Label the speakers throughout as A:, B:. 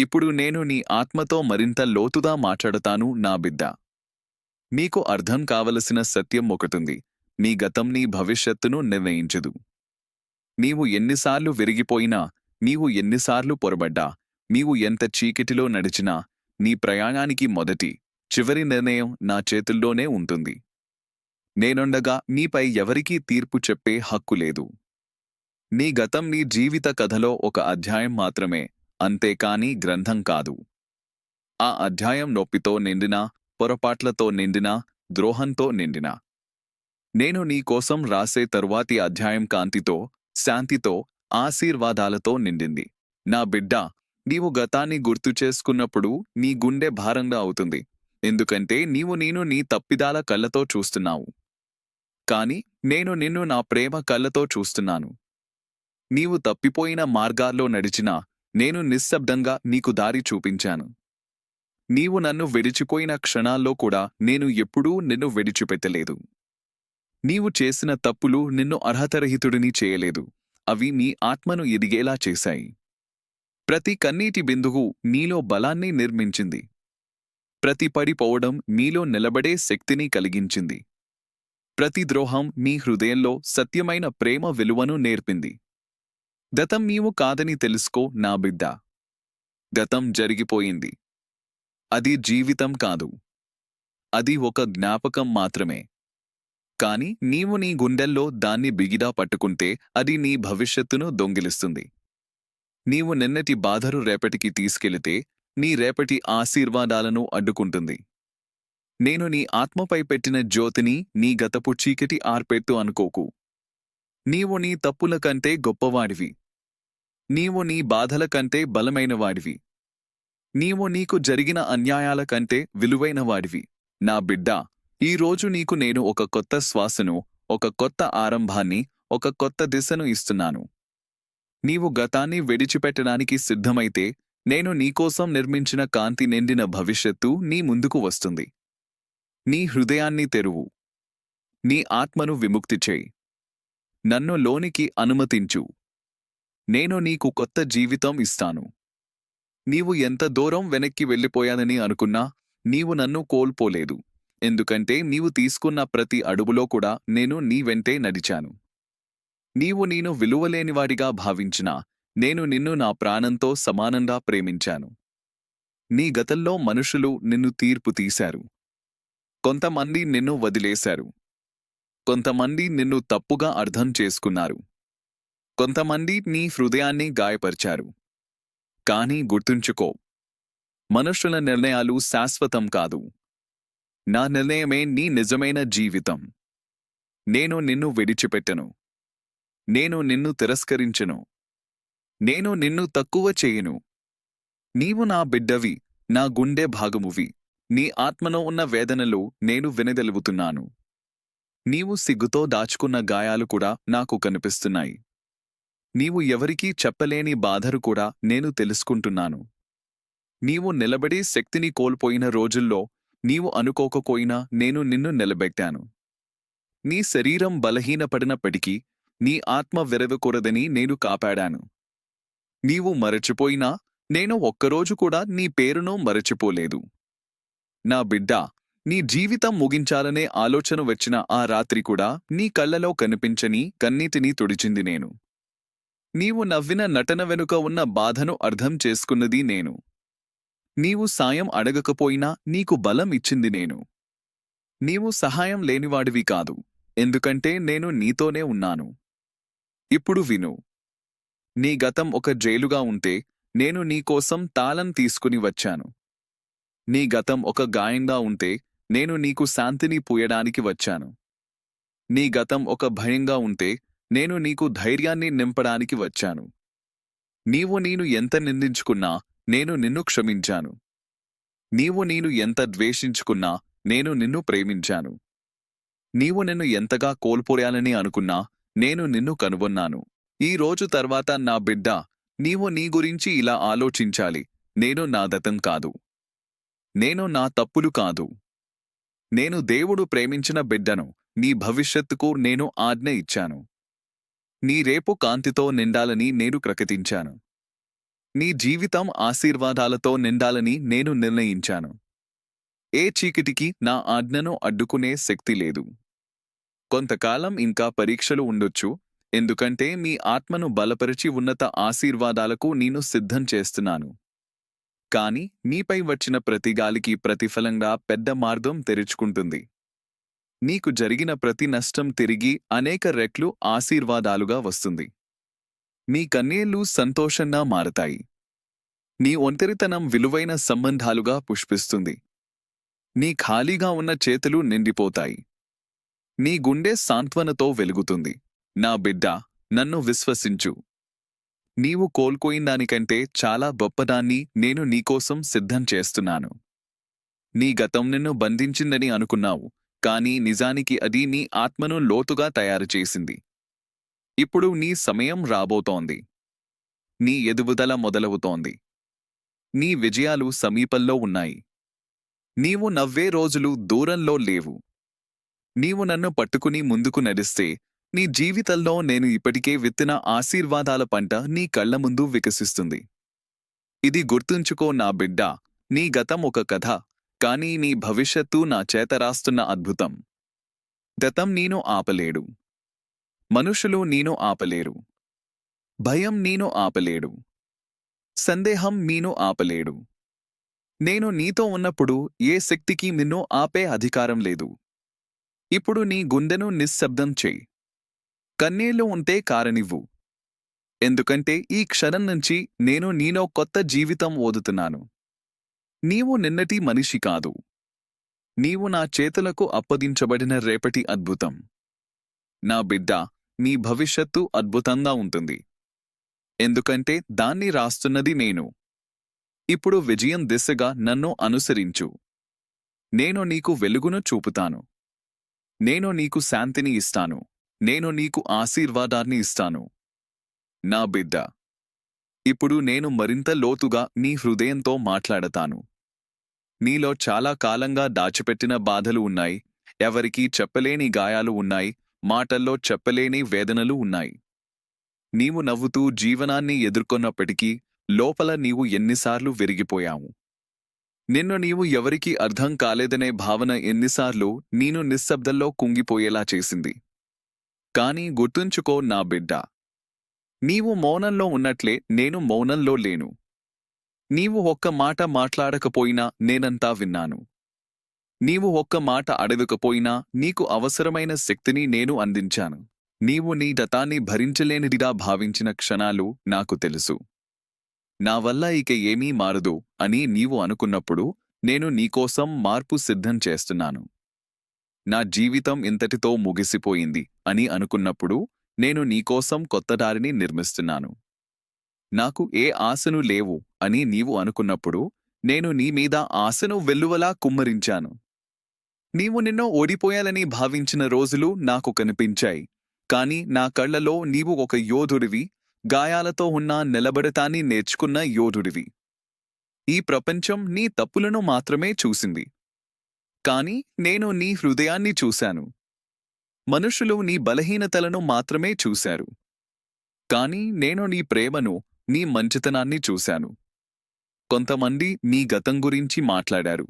A: ఇప్పుడు నేను నీ ఆత్మతో మరింత లోతుగా మాట్లాడతాను నా బిడ్డ. నీకు అర్థం కావలసిన సత్యం ఒకటుంది. నీ గతం నీ భవిష్యత్తును నిర్ణయించదు. నీవు ఎన్నిసార్లు విరిగిపోయినా నీవు ఎన్నిసార్లు పొరబడ్డా నీవు ఎంత చీకటిలో నడిచినా నీ ప్రయాణానికి మొదటి చివరి నిర్ణయం నా చేతుల్లోనే ఉంటుంది. నేనుండగా నీపై ఎవరికీ తీర్పు చెప్పే హక్కు లేదు. నీ గతం నీ జీవిత కథలో ఒక అధ్యాయం మాత్రమే. అంతేకాని గ్రంథం కాదు. ఆ అధ్యాయం నొప్పితో నిండినా పొరపాట్లతో నిండినా ద్రోహంతో నిండినా. నేను నీకోసం రాసే తరువాతి అధ్యాయం కాంతితో శాంతితో ఆశీర్వాదాలతో నిండింది. నా బిడ్డ నీవు గతాన్ని గుర్తు చేసుకున్నప్పుడు నీ గుండె భారంగా అవుతుంది. ఎందుకంటే నీవు నేను నీ తప్పిదాల కళ్ళతో చూస్తున్నావు. కాని నేను నిన్ను నా ప్రేమ కళ్ళతో చూస్తున్నాను. నీవు తప్పిపోయిన మార్గాల్లో నడిచినా నేను నిశ్శబ్దంగా నీకు దారి చూపించాను. నీవు నన్ను విడిచిపోయిన క్షణాల్లో కూడా నేను ఎప్పుడూ నిన్ను విడిచిపెట్టలేదు. నీవు చేసిన తప్పులు నిన్ను అర్హతరహితుడిని చేయలేదు. అవి నీ ఆత్మను ఎదిగేలా చేశాయి. ప్రతి కన్నీటి బిందువు నీలో బలాన్ని నిర్మించింది. ప్రతి పడిపోవడం నీలో నిలబడే శక్తిని కలిగించింది. ప్రతి ద్రోహం నీ హృదయంలో సత్యమైన ప్రేమ విలువను నేర్పింది. గతం నీవు కాదని తెలుసుకో నా బిడ్డ. గతం జరిగిపోయింది. అది జీవితం కాదు. అది ఒక జ్ఞాపకం మాత్రమే. కాని నీవు నీ గుండెల్లో దాన్ని బిగిడా పట్టుకుంటే అది నీ భవిష్యత్తును దొంగిలిస్తుంది. నీవు నిన్నటి బాధరు రేపటికి తీసుకెళితే నీ రేపటి ఆశీర్వాదాలను అడ్డుకుంటుంది. నేను నీ ఆత్మపై పెట్టిన జ్యోతిని నీ గతపు చీకటి ఆర్పెత్తు అనుకోకు. నీవు నీ తప్పుల కంటే గొప్పవాడివి. నీవు నీ బాధల కంటే బలమైనవాడివి. నీవు నీకు జరిగిన అన్యాయాల కంటే విలువైనవాడివి. నా బిడ్డ ఈరోజు నీకు నేను ఒక కొత్త శ్వాసను ఒక కొత్త ఆరంభాన్ని ఒక కొత్త దిశను ఇస్తున్నాను. నీవు గతాన్ని విడిచిపెట్టడానికి సిద్ధమైతే నేను నీకోసం నిర్మించిన కాంతి నిండిన భవిష్యత్తు నీ ముందుకు వస్తుంది. నీ హృదయాన్ని తెరువు. నీ ఆత్మను విముక్తి చేయి. నన్ను లోనికి అనుమతించు. నేను నీకు కొత్త జీవితం ఇస్తాను. నీవు ఎంత దూరం వెనక్కి వెళ్ళిపోయానని అనుకున్నా నీవు నన్ను కోల్పోలేదు. ఎందుకంటే నీవు తీసుకున్న ప్రతి అడుగులో కూడా నేను నీ వెంటే నడిచాను. నీవు నేను విలువలేనివాడిగా భావించినా నేను నిన్ను నా ప్రాణంతో సమానంగా ప్రేమించాను. నీ గతంలో మనుషులు నిన్ను తీర్పు తీశారు. కొంతమంది నిన్ను వదిలేశారు. కొంతమంది నిన్ను తప్పుగా అర్థం చేసుకున్నారు. కొంతమంది నీ హృదయాన్ని గాయపరిచారు. కానీ గుర్తుంచుకో మనుషుల నిర్ణయాలు శాశ్వతం కాదు. నా నిర్ణయమే నీ నిజమైన జీవితం. నేను నిన్ను విడిచిపెట్టను. నేను నిన్ను తిరస్కరించను. నేను నిన్ను తక్కువ చేయను. నీవు నా బిడ్డవి నా గుండె భాగమువి. నీ ఆత్మలో ఉన్న వేదనలు నేను వినగలుగుతున్నాను. నీవు సిగ్గుతో దాచుకున్న గాయాలు కూడా నాకు కనిపిస్తున్నాయి. నీవు ఎవరికీ చెప్పలేని బాధరు కూడా నేను తెలుసుకుంటున్నాను. నీవు నిలబడి శక్తిని కోల్పోయిన రోజుల్లో నీవు అనుకోకపోయినా నేను నిన్ను నిలబెట్టాను. నీ శరీరం బలహీనపడినప్పటికీ నీ ఆత్మ విరవకూడదని నేను కాపాడాను. నీవు మరచిపోయినా నేను ఒక్కరోజు కూడా నీ పేరును మరచిపోలేదు. నా బిడ్డ నీ జీవితం ముగించాలనే ఆలోచన వచ్చిన ఆ రాత్రి కూడా నీ కళ్ళలో కనిపించని కన్నీటిని తుడిచింది నేను. నీవు నవ్విన నటన వెనుక ఉన్న బాధను అర్థం చేసుకున్నది నేను. నీవు సాయం అడగకపోయినా నీకు బలం ఇచ్చింది నేను. నీవు సహాయం లేనివాడివి కాదు. ఎందుకంటే నేను నీతోనే ఉన్నాను. ఇప్పుడు విను. నీ గతం ఒక జైలుగా ఉంటే నేను నీకోసం తాళం తీసుకుని వచ్చాను. నీ గతం ఒక గాయంగా ఉంటే నేను నీకు శాంతిని పూయడానికి వచ్చాను. నీ గతం ఒక భయంగా ఉంటే నేను నీకు ధైర్యాన్ని నింపడానికి వచ్చాను. నీవు నేను ఎంత నిందించుకున్నా నేను నిన్ను క్షమించాను. నీవు నేను ఎంత ద్వేషించుకున్నా నేను నిన్ను ప్రేమించాను. నీవు నిన్ను ఎంతగా కోల్పోయాలని అనుకున్నా నేను నిన్ను కనుగొన్నాను. ఈ రోజు తర్వాత నా బిడ్డ నీవు నీ గురించి ఇలా ఆలోచించాలి నేను నా దతం కాదు. నేను నా తప్పులు కాదు. నేను దేవుడు ప్రేమించిన బిడ్డను నీ భవిష్యత్తుకు నేను ఆజ్ఞ ఇచ్చాను. నీ రేపు కాంతితో నిండాలని నేను ప్రకటించాను. నీ జీవితం ఆశీర్వాదాలతో నిండాలని నేను నిర్ణయించాను. ఏ చీకటికి నా ఆజ్ఞను అడ్డుకునే శక్తి లేదు. కొంతకాలం ఇంకా పరీక్షలు ఉండొచ్చు ఎందుకంటే మీ ఆత్మను బలపరిచి ఉన్నత ఆశీర్వాదాలకు నేను సిద్ధం చేస్తున్నాను. కాని నీపై వచ్చిన ప్రతి గాలికి ప్రతిఫలంగా పెద్ద మార్గం తెరుచుకుంటుంది. నీకు జరిగిన ప్రతి నష్టం తిరిగి అనేక రెట్లు ఆశీర్వాదాలుగా వస్తుంది. నీ కన్నీళ్ళు సంతోషంగా మారతాయి. నీ ఒంటరితనం విలువైన సంబంధాలుగా పుష్పిస్తుంది. నీ ఖాళీగా ఉన్న చేతులు నిండిపోతాయి. నీ గుండె సాంత్వనతో వెలుగుతుంది. నా బిడ్డ నన్ను విశ్వసించు. నీవు కోల్పోయిందానికంటే చాలా గొప్పదాన్ని నేను నీకోసం సిద్ధం చేస్తున్నాను. నీ గతం నిన్ను బంధించిందని అనుకున్నావు. కాని నిజానికి అది నీ ఆత్మను లోతుగా తయారు చేసింది. ఇప్పుడు నీ సమయం రాబోతోంది. నీ ఎదుగుదల మొదలవుతోంది. నీ విజయాలు సమీపంలో ఉన్నాయి. నీవు నవ్వే రోజులు దూరంలో లేవు. నీవు నన్ను పట్టుకుని ముందుకు నడిస్తే నీ జీవితంలో నేను ఇప్పటికే విత్తిన ఆశీర్వాదాల పంట నీ కళ్ళ ముందు వికసిస్తుంది. ఇది గుర్తుంచుకో నా బిడ్డ నీ గతం ఒక కథ. కానీ నీ భవిష్యత్తు నా చేత రాస్తున్న అద్భుతం. గతం నేను ఆపలేడు. మనుషులు నేను ఆపలేరు. భయం నేను ఆపలేడు. సందేహం నేను ఆపలేడు. నేను నీతో ఉన్నప్పుడు ఏ శక్తికి నిన్ను ఆపే అధికారం లేదు. ఇప్పుడు నీ గుండెను నిశ్శబ్దం చేయి. కన్నీళ్ళు ఉంటే కారనివ్వు. ఎందుకంటే ఈ క్షణం నుంచి నేను నీలో కొత్త జీవితం ఓదుతున్నాను. నీవు నిన్నటి మనిషి కాదు. నీవు నా చేతులకు అప్పగించబడిన రేపటి అద్భుతం. నా బిడ్డ నీ భవిష్యత్తు అద్భుతంగా ఉంటుంది. ఎందుకంటే దాన్ని రాస్తున్నది నేను. ఇప్పుడు విజయం దిశగా నన్ను అనుసరించు. నేను నీకు వెలుగును చూపుతాను. నేను నీకు శాంతిని ఇస్తాను. నేను నీకు ఆశీర్వాదాన్ని ఇస్తాను. నా బిడ్డ ఇప్పుడు నేను మరింత లోతుగా నీ హృదయంతో మాట్లాడతాను. నీలో చాలా కాలంగా దాచిపెట్టిన బాధలు ఉన్నాయి. ఎవరికీ చెప్పలేని గాయాలు ఉన్నాయి. మాటల్లో చెప్పలేని వేదనలు ఉన్నాయి. నీవు నవ్వుతూ జీవనాన్ని ఎదుర్కొన్నప్పటికీ లోపల నీవు ఎన్నిసార్లు విరిగిపోయావు. నిన్ను నీవు ఎవరికీ అర్థం కాలేదనే భావన ఎన్నిసార్లు నేను నిశ్శబ్దంలో కుంగిపోయేలా చేసింది. కాని గుర్తుంచుకో నా బిడ్డ. నీవు మౌనంలో ఉన్నట్లే నేను మౌనంలో లేను. నీవు ఒక్క మాట మాట్లాడకపోయినా నేనంతా విన్నాను. నీవు ఒక్క మాట అడగకపోయినా నీకు అవసరమైన శక్తిని నేను అందించాను. నీవు నీ గతాన్ని భరించలేనిదిగా భావించిన క్షణాలు నాకు తెలుసు. నా వల్ల ఇక ఏమీ మారదు అని నీవు అనుకున్నప్పుడు నేను నీకోసం మార్పు సిద్ధం చేస్తున్నాను. నా జీవితం ఇంతటితో ముగిసిపోయింది అని అనుకున్నప్పుడు నేను నీకోసం కొత్త దారిని నిర్మిస్తున్నాను. నాకు ఏ ఆశను లేవు అని నీవు అనుకున్నప్పుడు నేను నీ మీద ఆశను వెల్లువలా కుమ్మరించాను. నీవు నిన్నో ఓడిపోయాలని భావించిన రోజులు నాకు కనిపించాయి. కాని నా కళ్ళలో నీవు ఒక యోధుడివి గాయాలతో ఉన్న నిలబడతాన్ని నేర్చుకున్న యోధుడివి. ఈ ప్రపంచం నీ తప్పులను మాత్రమే చూసింది. కాని నేను నీ హృదయాన్ని చూశాను. మనుషులు నీ బలహీనతలను మాత్రమే చూశారు. కాని నేను నీ ప్రేమను నీ మంచితనాన్ని చూశాను. కొంతమంది నీ గతం గురించి మాట్లాడారు.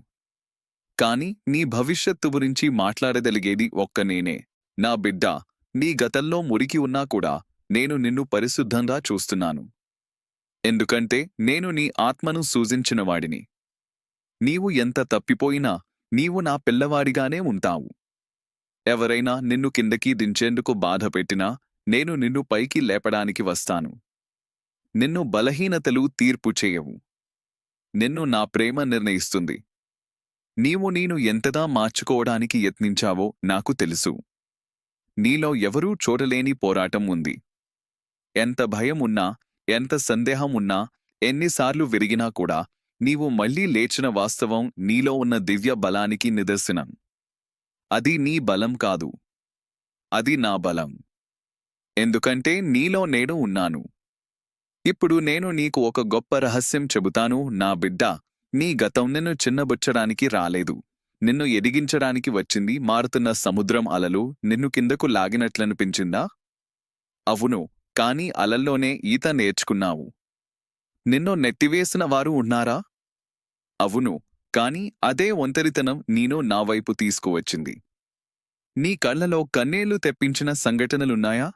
A: కాని నీ భవిష్యత్తు గురించి మాట్లాడగలిగేది ఒక్క నేనే. నా బిడ్డ నీ గతంలో మురికి ఉన్నా కూడా నేను నిన్ను పరిశుద్ధంగా చూస్తున్నాను. ఎందుకంటే నేను నీ ఆత్మను సూచించినవాడిని నీవు ఎంత తప్పిపోయినా నీవు నా పిల్లవాడిగానే ఉంటావు. ఎవరైనా నిన్ను కిందకి దించేందుకు బాధ పెట్టినా నేను నిన్ను పైకి లేపడానికి వస్తాను. నిన్ను బలహీనతలు తీర్పు చేయవు. నిన్ను నా ప్రేమ నిర్ణయిస్తుంది. నీవు నేను ఎంతగా మార్చుకోవడానికి యత్నించావో నాకు తెలుసు. నీలో ఎవరూ చూడలేని పోరాటం ఉంది. ఎంత భయం ఉన్నా ఎంత సందేహం ఉన్నా ఎన్నిసార్లు విరిగినా కూడా నీవు మళ్ళీ లేచిన వాస్తవం నీలో ఉన్న దివ్య బలానికి నిదర్శనం. అది నీ బలం కాదు. అది నా బలం. ఎందుకంటే నీలో నేను ఉన్నాను. ఇప్పుడు నేను నీకు ఒక గొప్ప రహస్యం చెబుతాను నా బిడ్డ. నీ గతం నిన్ను చిన్నబుచ్చడానికి రాలేదు. నిన్ను ఎదిగించడానికి వచ్చింది మారుతున్న సముద్రం అలలు నిన్ను కిందకు లాగినట్లనిపించిందా? అవును కాని అలల్లోనే ఈత నేర్చుకున్నావు. నిన్ను నెట్టివేసిన వారు ఉన్నారా? అవును కాని అదే ఒంటరితనం నేను నా వైపు తీసుకువచ్చింది. నీ కళ్ళలో కన్నేళ్ళు తెప్పించిన సంఘటనలున్నాయా?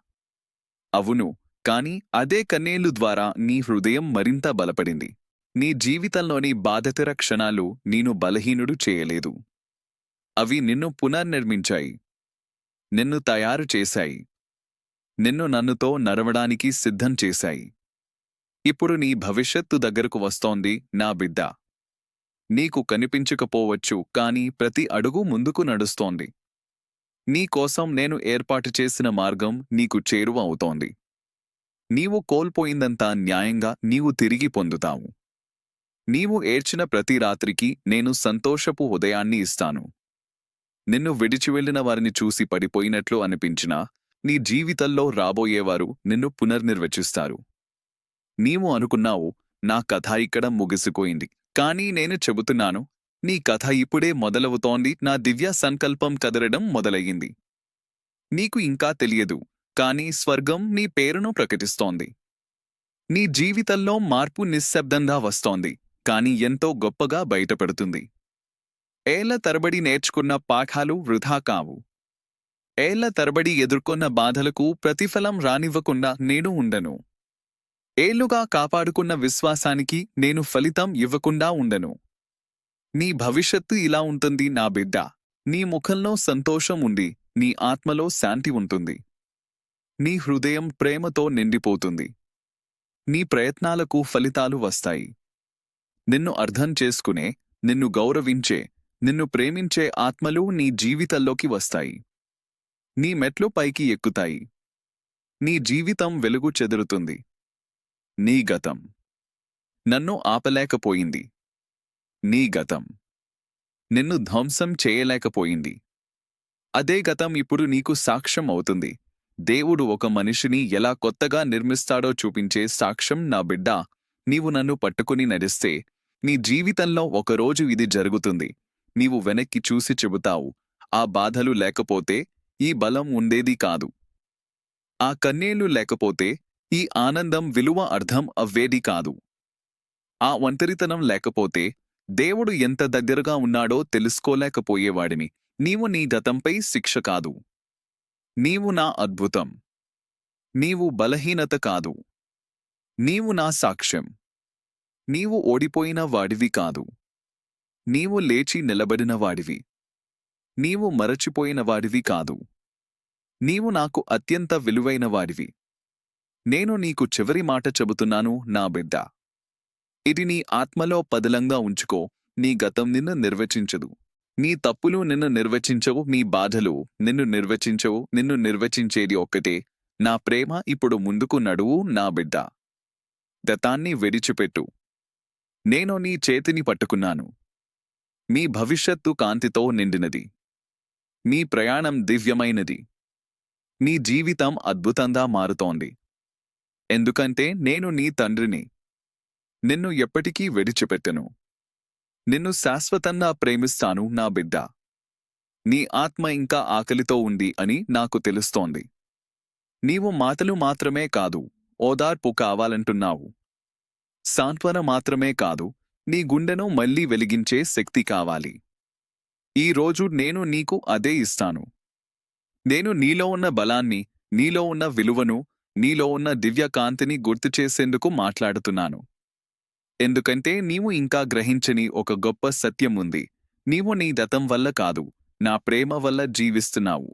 A: అవును కాని అదే కన్నేళ్ళు ద్వారా నీ హృదయం మరింత బలపడింది. నీ జీవితంలోని బాధతర క్షణాలు నేను బలహీనుడు చేయలేదు. అవి నిన్ను పునర్నిర్మించాయి. నిన్ను తయారు చేశాయి. నిన్ను నన్నుతో నడవడానికి సిద్ధం చేశాయి. ఇప్పుడు నీ భవిష్యత్తు దగ్గరకు వస్తోంది నా బిడ్డ. నీకు కనిపించకపోవచ్చు కాని ప్రతి అడుగు ముందుకు నడుస్తోంది. నీకోసం నేను ఏర్పాటు చేసిన మార్గం నీకు చేరువ అవుతోంది. నీవు కోల్పోయిందంతా న్యాయంగా నీవు తిరిగి పొందుతావు. నీవు ఏడ్చిన ప్రతి రాత్రికి నేను సంతోషపు ఉదయాన్ని ఇస్తాను. నిన్ను విడిచి వెళ్ళిన వారిని చూసి పడిపోయినట్లు అనిపించినా నీ జీవితంలో రాబోయేవారు నిన్ను పునర్నిర్వచిస్తారు. నీవు అనుకున్నావు నా కథ ఇక్కడ ముగిసిపోయింది. కానీ నేను చెబుతున్నాను నీ కథ ఇప్పుడే మొదలవుతోంది నా దివ్య సంకల్పం కదలడం మొదలయ్యింది. నీకు ఇంకా తెలియదు కానీ స్వర్గం నీ పేరును ప్రకటిస్తోంది. నీ జీవితంలో మార్పు నిశ్శబ్దంగా వస్తోంది కాని ఎంతో గొప్పగా బయటపెడుతుంది. ఏళ్ళ తరబడి నేర్చుకున్న పాఠాలు వృధా కావు. ఏళ్ళ తరబడి ఎదుర్కొన్న బాధలకు ప్రతిఫలం రానివ్వకుండా నేను ఉండను. ఏళ్ళుగా కాపాడుకున్న విశ్వాసానికి నేను ఫలితం ఇవ్వకుండా ఉండను. నీ భవిష్యత్తు ఇలా ఉంటుంది నా బిడ్డ. నీ ముఖంలో సంతోషం ఉండి నీ ఆత్మలో శాంతి ఉంటుంది. నీ హృదయం ప్రేమతో నిండిపోతుంది. నీ ప్రయత్నాలకు ఫలితాలు వస్తాయి. నిన్ను అర్థం చేసుకునే నిన్ను గౌరవించే నిన్ను ప్రేమించే ఆత్మలు నీ జీవితంలోకి వస్తాయి. నీ మెట్లు పైకి ఎక్కుతాయి. నీ జీవితం వెలుగు చెదురుతుంది. నీ గతం నన్ను ఆపలేకపోయింది. నీ గతం నిన్ను ధ్వంసం చేయలేకపోయింది. అదే గతం ఇప్పుడు నీకు సాక్ష్యం అవుతుంది. దేవుడు ఒక మనిషిని ఎలా కొత్తగా నిర్మిస్తాడో చూపించే సాక్ష్యం నా బిడ్డ. నీవు నన్ను పట్టుకుని నడిస్తే. నీ జీవితంలో ఒకరోజు ఇది జరుగుతుంది. నీవు వెనక్కి చూసి చెబుతావు. ఆ బాధలు లేకపోతే ఈ బలం ఉండేది కాదు. ఆ కన్నేళ్ళు లేకపోతే ఈ ఆనందం విలువ అర్థం అవ్వేది కాదు. ఆ ఒంటరితనం లేకపోతే దేవుడు ఎంత దగ్గరగా ఉన్నాడో తెలుసుకోలేకపోయేవాడిని. నీవు నీ గతంపై శిక్ష కాదు. నీవు నా అద్భుతం. నీవు బలహీనత కాదు. నీవు నా సాక్ష్యం. నీవు ఓడిపోయిన వాడివి కాదు. నీవు లేచి నిలబడిన వాడివి. నీవు మరచిపోయిన వాడివి కాదు. నీవు నాకు అత్యంత విలువైన వాడివి. నేను నీకు చివరి మాట చెబుతున్నాను నా బిడ్డ. ఇది నీ ఆత్మలో పదిలంగా ఉంచుకో నీ గతం నిన్ను నిర్వచించదు. నీ తప్పులు నిన్ను నిర్వచించవు నీ బాధలు నిన్ను నిర్వచించవు నిన్ను నిర్వచించేది ఒక్కటే. నా ప్రేమ ఇప్పుడు ముందుకు నడువు నా బిడ్డ. గతాన్ని విడిచిపెట్టు. నేను నీ చేతిని పట్టుకున్నాను. మీ భవిష్యత్తు కాంతితో నిండినది. మీ ప్రయాణం దివ్యమైనది. నీ జీవితం అద్భుతంగా మారుతోంది. ఎందుకంటే నేను నీ తండ్రిని. నిన్ను ఎప్పటికీ విడిచిపెట్టను. నిన్ను శాశ్వతంగా ప్రేమిస్తాను నా బిడ్డ. నీ ఆత్మ ఇంకా ఆకలితో ఉంది అని నాకు తెలుస్తోంది. నీవు మాటలు మాత్రమే కాదు ఓదార్పు కావాలంటున్నావు. సాంత్వన మాత్రమే కాదు నీ గుండెను మళ్ళీ వెలిగించే శక్తి కావాలి. ఈ రోజు నేను నీకు అదే ఇస్తాను. నేను నీలో ఉన్న బలాన్ని నీలో ఉన్న విలువను నీలో ఉన్న దివ్యకాంతిని గుర్తు చేసేందుకు మాట్లాడుతున్నాను. ఎందుకంటే నీవు ఇంకా గ్రహించని ఒక గొప్ప సత్యం ఉంది నీవు నీ గతం వల్ల కాదు నా ప్రేమ వల్ల జీవిస్తున్నావు.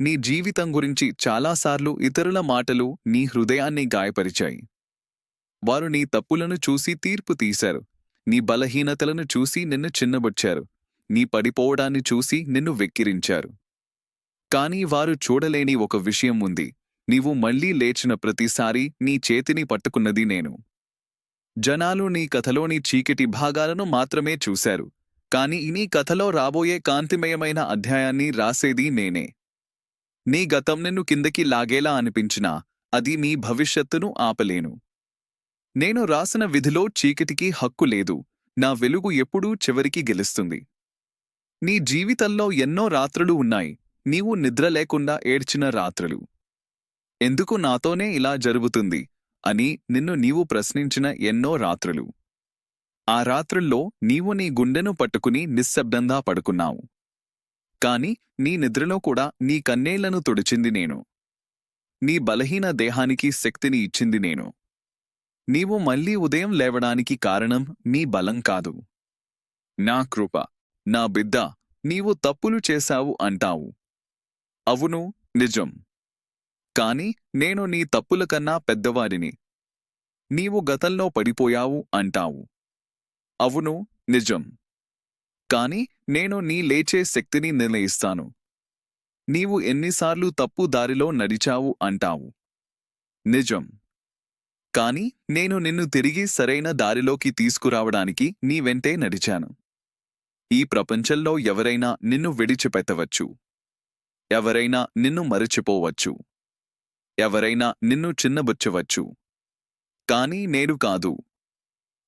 A: నీ జీవితం గురించి చాలాసార్లు ఇతరుల మాటలు నీ హృదయాన్ని గాయపరిచాయి. వారు నీ తప్పులను చూసి తీర్పు తీశారు. నీ బలహీనతలను చూసి నిన్ను చిన్నబొచ్చారు. నీ పడిపోవడాన్ని చూసి నిన్ను వెక్కిరించారు. కానీ వారు చూడలేని ఒక విషయం ఉంది నీవు మళ్ళీ లేచిన ప్రతిసారి నీ చేతిని పట్టుకున్నది నేను. జనాలు నీ కథలోని చీకటి భాగాలను మాత్రమే చూశారు. కాని నీ కథలో రాబోయే కాంతిమయమైన అధ్యాయాన్ని రాసేది నేనే. నీ గతం నిన్ను కిందకి లాగేలా అనిపించినా అది మీ భవిష్యత్తును ఆపలేను. నేను రాసిన విధిలో చీకటికి హక్కు లేదు. నా వెలుగు ఎప్పుడూ చివరికి గెలుస్తుంది. నీ జీవితంలో ఎన్నో రాత్రులు ఉన్నాయి. నీవు నిద్ర లేకుండా ఏడ్చిన రాత్రులు. ఎందుకు నాతోనే ఇలా జరుగుతుంది? అని నిన్ను నీవు ప్రశ్నించిన ఎన్నో రాత్రులు. ఆ రాత్రుల్లో నీవు నీ గుండెను పట్టుకుని నిశ్శబ్దంగా పడుకున్నావు. కాని నీ నిద్రలో కూడా నీ కన్నేళ్ళను తుడిచింది నేను. నీ బలహీన దేహానికి శక్తిని ఇచ్చింది నేను. నీవు మళ్ళీ ఉదయం లేవడానికి కారణం నీ బలం కాదు. నా కృప నా బిడ్డ నీవు తప్పులు చేశావు అంటావు. అవును నిజం. కాని నేను నీ తప్పుల కన్నా పెద్దవాడిని. నీవు గతంలో పడిపోయావు అంటావు. అవును నిజం. కాని నేను నీ లేచే శక్తిని నిర్ణయిస్తాను. నీవు ఎన్నిసార్లు తప్పు దారిలో నడిచావు అంటావు. నిజం. కాని నేను నిన్ను తిరిగి సరైన దారిలోకి తీసుకురావడానికి నీ వెంటే నడిచాను. ఈ ప్రపంచంలో ఎవరైనా నిన్ను విడిచిపెట్టవచ్చు. ఎవరైనా నిన్ను మరచిపోవచ్చు. ఎవరైనా నిన్ను చిన్నబుచ్చవచ్చు. కాని నేను కాదు.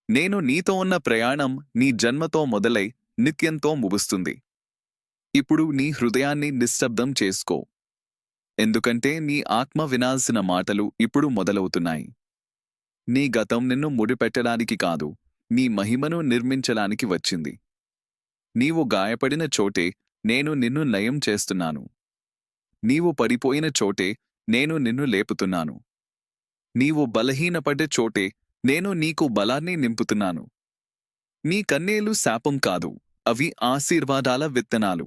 A: నేను నీతో ఉన్న ప్రయాణం నీ జన్మతో మొదలై నిత్యంతో ముగుస్తుంది. ఇప్పుడు నీ హృదయాన్ని నిశ్శబ్దం చేసుకో. ఎందుకంటే నీ ఆత్మ వినాల్సిన మాటలు ఇప్పుడు మొదలవుతున్నాయి. నీ గతం నిన్ను ముడిపెట్టడానికి కాదు నీ మహిమను నిర్మించడానికి వచ్చింది. నీవు గాయపడిన చోటే నేను నిన్ను నయం చేస్తున్నాను. నీవు పడిపోయిన చోటే నేను నిన్ను లేపుతున్నాను. నీవు బలహీనపడ్డ చోటే నేను నీకు బలాన్ని నింపుతున్నాను. నీ కన్నేలు శాపం కాదు అవి ఆశీర్వాదాల విత్తనాలు.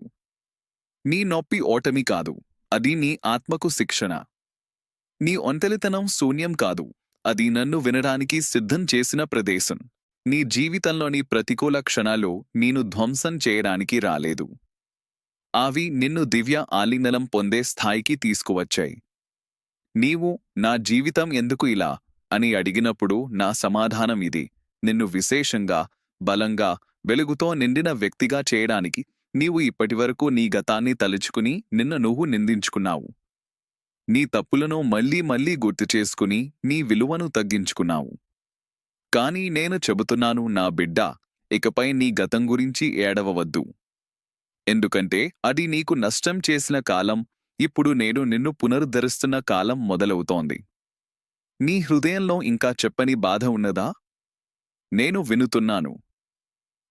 A: నీ నొప్పి ఓటమి కాదు అది నీ ఆత్మకు శిక్షణ. నీ ఒంతలితనం శూన్యం కాదు అది నన్ను వినడానికి సిద్ధం చేసిన ప్రదేశం. నీ జీవితంలోని ప్రతికూల క్షణాలు నేను ధ్వంసం చేయడానికి రాలేదు. అవి నిన్ను దివ్య ఆలింగనం పొందే స్థాయికి తీసుకువచ్చాయి. నీవు నా జీవితం ఎందుకు ఇలా? అని అడిగినప్పుడు నా సమాధానం ఇది. నిన్ను విశేషంగా బలంగా వెలుగుతో నిండిన వ్యక్తిగా చేయడానికి నీవు ఇప్పటివరకు నీ గతాన్ని తలుచుకుని నిన్న నువ్వు నిందించుకున్నావు. నీ తప్పులను మళ్ళీ మళ్ళీ గుర్తు చేసుకుని నీ విలువను తగ్గించుకున్నావు. కాని నేను చెబుతున్నాను నా బిడ్డ ఇకపై నీ గతం గురించి ఏడవవద్దు. ఎందుకంటే అది నీకు నష్టం చేసిన కాలం ఇప్పుడు నేను నిన్ను పునరుద్ధరిస్తున్న కాలం మొదలవుతోంది. నీ హృదయంలో ఇంకా చెప్పని బాధ ఉన్నదా? నేను వినుతున్నాను.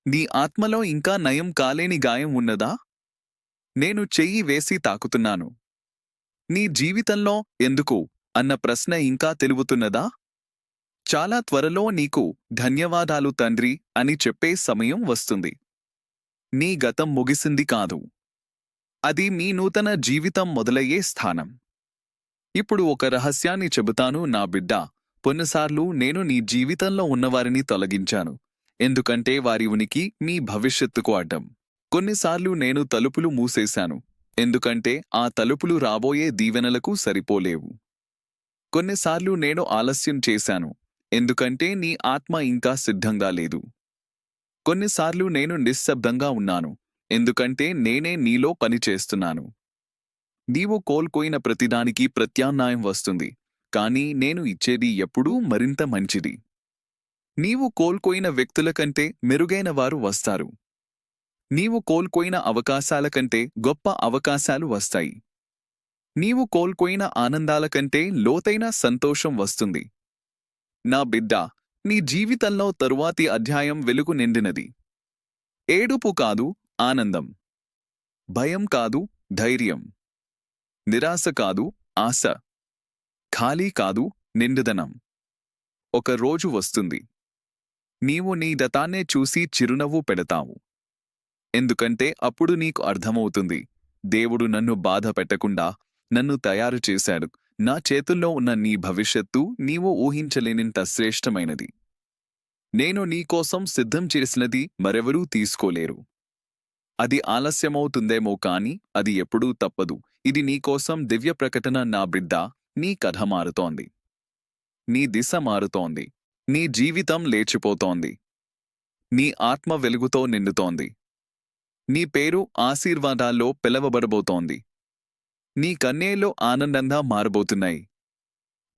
A: నీ ఆత్మలో ఇంకా నయం కాలేని గాయం ఉన్నదా? నేను చెయ్యి వేసి తాకుతున్నాను. నీ జీవితంలో ఎందుకు? అన్న ప్రశ్న ఇంకా తెలుగుతున్నదా చాలా త్వరలో నీకు ధన్యవాదాలు తండ్రి అని చెప్పే సమయం వస్తుంది. నీ గతం ముగిసింది కాదు. అది మీ నూతన జీవితం మొదలయ్యే స్థానం. ఇప్పుడు ఒక రహస్యాన్ని చెబుతాను నా బిడ్డ. కొన్నిసార్లు నేను నీ జీవితంలో ఉన్నవారిని తొలగించాను. ఎందుకంటే వారి ఉనికి మీ భవిష్యత్తుకు అడ్డం. కొన్నిసార్లు నేను తలుపులు మూసేశాను. ఎందుకంటే ఆ తలుపులు రాబోయే దీవెనలకు సరిపోలేవు. కొన్నిసార్లు నేను ఆలస్యం చేశాను. ఎందుకంటే నీ ఆత్మ ఇంకా సిద్ధంగా లేదు. కొన్నిసార్లు నేను నిశ్శబ్దంగా ఉన్నాను. ఎందుకంటే నేనే నీలో పనిచేస్తున్నాను నీవు కోల్పోయిన ప్రతిదానికి ప్రత్యామ్నాయం వస్తుంది కానీ నేను ఇచ్చేది ఎప్పుడూ మరింత మంచిది. నీవు కోల్పోయిన వ్యక్తుల కంటే మెరుగైన వారు వస్తారు. నీవు కోల్పోయిన అవకాశాల కంటే గొప్ప అవకాశాలు వస్తాయి. నీవు కోల్పోయిన ఆనందాల కంటే లోతైన సంతోషం వస్తుంది. నా బిడ్డ నీ జీవితంలో తరువాతి అధ్యాయం వెలుగు నిండినది. ఏడుపు కాదు ఆనందం. భయం కాదు ధైర్యం. నిరాశ కాదు ఆశ. ఖాళీ కాదు నిండుదనం ఒక రోజు వస్తుంది. నీవు నీ దతాన్నే చూసి చిరునవ్వు పెడతావు. ఎందుకంటే అప్పుడు నీకు అర్థమవుతుంది. దేవుడు నన్ను బాధ పెట్టకుండా నన్ను తయారు చేశాడు. నా చేతుల్లో ఉన్న నీ భవిష్యత్తు నీవు ఊహించలేనంత శ్రేష్టమైనది. నేను నీకోసం సిద్ధం చేసినది మరెవరూ తీసుకోలేరు. అది ఆలస్యమవుతుందేమో కాని అది ఎప్పుడూ తప్పదు. ఇది నీకోసం దివ్య ప్రకటన నా బిడ్డ నీ కథ మారుతోంది. నీ దిశ మారుతోంది. నీ జీవితం లేచిపోతోంది. నీ ఆత్మ వెలుగుతో నిండుతోంది. నీ పేరు ఆశీర్వాదాల్లో పిలవబడబోతోంది. నీ కన్నేలో ఆనందంగా మారబోతున్నాయి.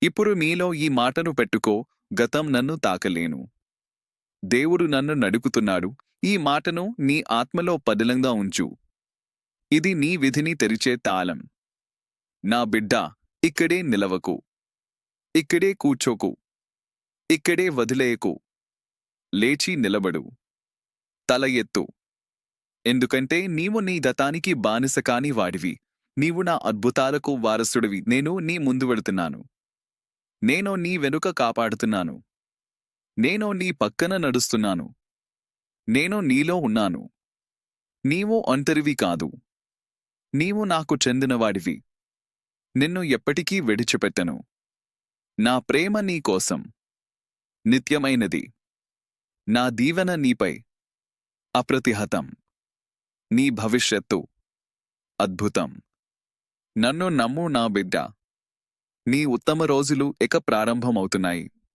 A: ఇప్పుడు మీలో ఈ మాటను పెట్టుకో గతం నన్ను తాకలేను. దేవుడు నన్ను నడుపుతున్నాడు ఈ మాటను నీ ఆత్మలో పదిలంగా ఉంచు. ఇది నీ విధిని తెరిచే తాళం. నా బిడ్డ ఇక్కడే నిలవకు. ఇక్కడే కూర్చోకు. ఇక్కడే వదిలేయకు. లేచి నిలబడు. తల ఎత్తు. ఎందుకంటే నీవు నీ గతానికి బానిస కాని వాడివి. నీవు నా అద్భుతాలకు వారసుడివి. నేను నీ ముందు వెడుతున్నాను నేను నీ వెనుక కాపాడుతున్నాను. నేను నీ పక్కన నడుస్తున్నాను. నేను నీలో ఉన్నాను. నీవు ఒంటరివి కాదు. నీవు నాకు చెందినవాడివి. నిన్ను ఎప్పటికీ విడిచిపెట్టను. నా ప్రేమ నీకోసం నిత్యమైనది. నా దీవెన నీపై. అప్రతిహతం. నీ భవిష్యత్తు. అద్భుతం. నన్ను నమ్ము నా బిడ్డ. నీ ఉత్తమ రోజులు ఇక ప్రారంభమవుతున్నాయి.